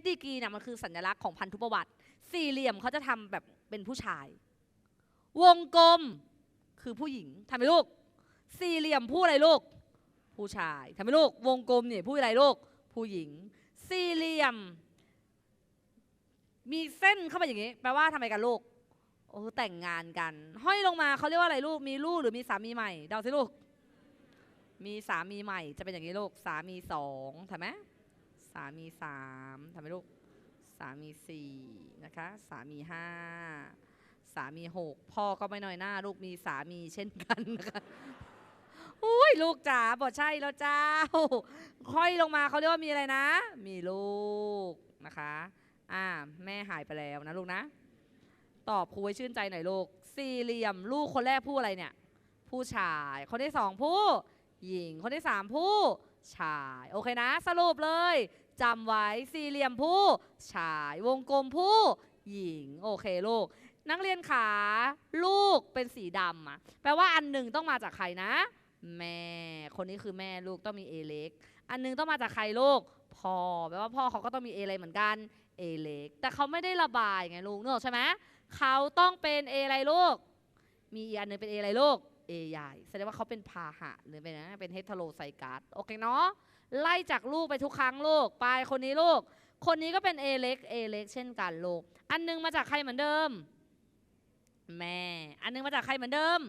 H ดีกรีเนี่ยมันคือสัญลักษณ์ของพันธุประวัติ สี่เหลี่ยมเขาจะทำแบบเป็นผู้ชาย วงกลมคือผู้หญิงทำไหมลูก สี่เหลี่ยมผู้อะไรลูก ผู้ชายทำไหมลูก วงกลมเนี่ยผู้อะไรลูก ผู้หญิง สี่เหลี่ยม มีเส้นเข้ามาอย่างนี้ แปลว่าทำไมกันลูกโอ้แต่งงานกัน ห้อยลงมาเขาเรียกว่าอะไรลูก มีลูกหรือมีสามีใหม่เดาสิลูก มีสามีใหม่จะเป็นอย่างนี้ลูก สามีสองทำไหม สามีสามทำไหมลูกสามีสี่นะคะ สามีห้าสามีหกพ่อก็ไม่น้อยหน้า ลูกมีสามีเช่นกันนะคะอุ้ยลูกจ๋าบอกใช่แล้วเจ้าค่อยลงมาเขาเรียกว่ามีอะไรนะ มีลูกนะคะอ่าแม่หายไปแล้วนะลูกนะ ตอบครูไว้ชื่นใจหน่อยลูก สี่เหลี่ยมลูกคนแรกผู้อะไรเนี่ย ผู้ชาย คนที่สองผู้หญิง คนที่สามผู้ชาย โอเคนะ สรุปเลย จำไว้สี่เหลี่ยมผู้ชายวงกลมผู้หญิง โอเคลูก นักเรียนขาลูกเป็นสีดำอะแปลว่าอันหนึ่งต้องมาจากใครนะ แม่ คนนี้คือแม่ลูกต้องมี A เล็ก อันหนึงต้องมาจากใครลูกพ่อแปลว่าพ่อเขาก็ต้องมี A ออะไรเหมือนกัน A เล็ก แต่เขาไม่ได้ระบายไงลูกเนกอะใช่ไหมเขาต้องเป็น A ออะไรลูก มีอีกอันหนึงเป็น A อะไรลูก A ใหญ่แสดงว่าเขาเป็นพาหะหรือเป็นนะเป็นเฮตโรไซกัสโอเคเนาะไล่จากลูกไปทุกครั้งลูกไปคนนี้ลูก คนนี้ก็เป็น A เล็ก A เล็กเช่นกันลูก อันหนึงมาจากใครเหมือนเดิม แม่ อันหนึงมาจากใครเหมือนเดิม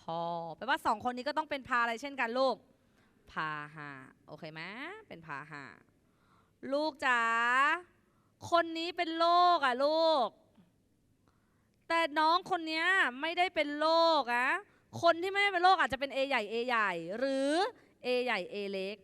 พ่อแปลว่าสองคนนี้ก็ต้องเป็นพาอะไรเช่นกันลูกพาหะโอเคไหมเป็นพาหะลูกจ๋าคนนี้เป็นโรคอะลูก แต่น้องคนนี้ไม่ได้เป็นโรคอะ คนที่ไม่ได้เป็นโรคอาจจะเป็น A ใหญ่ A ใหญ่ หรือ A ใหญ่ A เล็ก